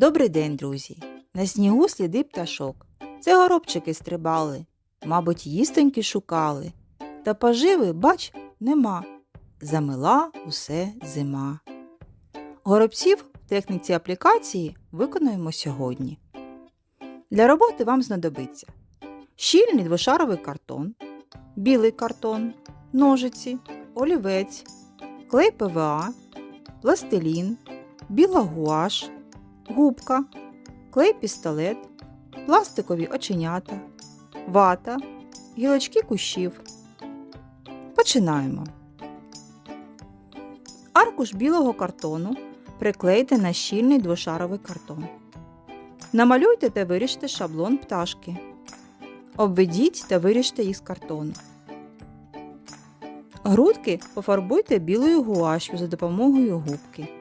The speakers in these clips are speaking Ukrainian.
Добрий день, друзі! На снігу сліди пташок. Це горобчики стрибали, мабуть, їстоньки шукали. Та поживи, бач, нема. Замила усе зима. Горобців в техніці аплікації виконуємо сьогодні. Для роботи вам знадобиться щільний двошаровий картон, білий картон, ножиці, олівець, клей ПВА, пластилін, біла гуаш, губка, клей-пістолет, пластикові оченята, вата, гілочки кущів. Починаємо. Аркуш білого картону приклейте на щільний двошаровий картон. Намалюйте та виріжте шаблон пташки. Обведіть та виріжте їх з картону. Грудки пофарбуйте білою гуашю за допомогою губки.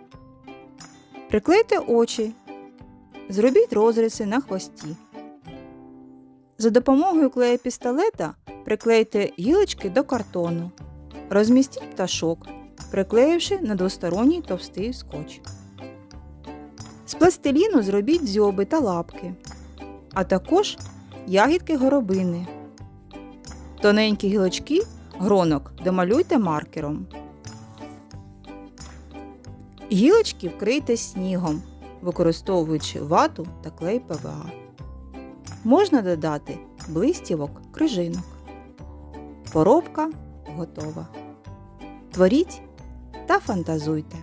Приклейте очі. Зробіть розриси на хвості. За допомогою клея пістолета приклейте гілочки до картону. Розмістіть пташок, приклеївши на двосторонній товстий скотч. З пластиліну зробіть дзьоби та лапки, а також ягідки горобини. Тоненькі гілочки гронок домалюйте маркером. Гілочки вкрийте снігом, використовуючи вату та клей ПВА. Можна додати блистівок крижинок. Поробка готова. Творіть та фантазуйте.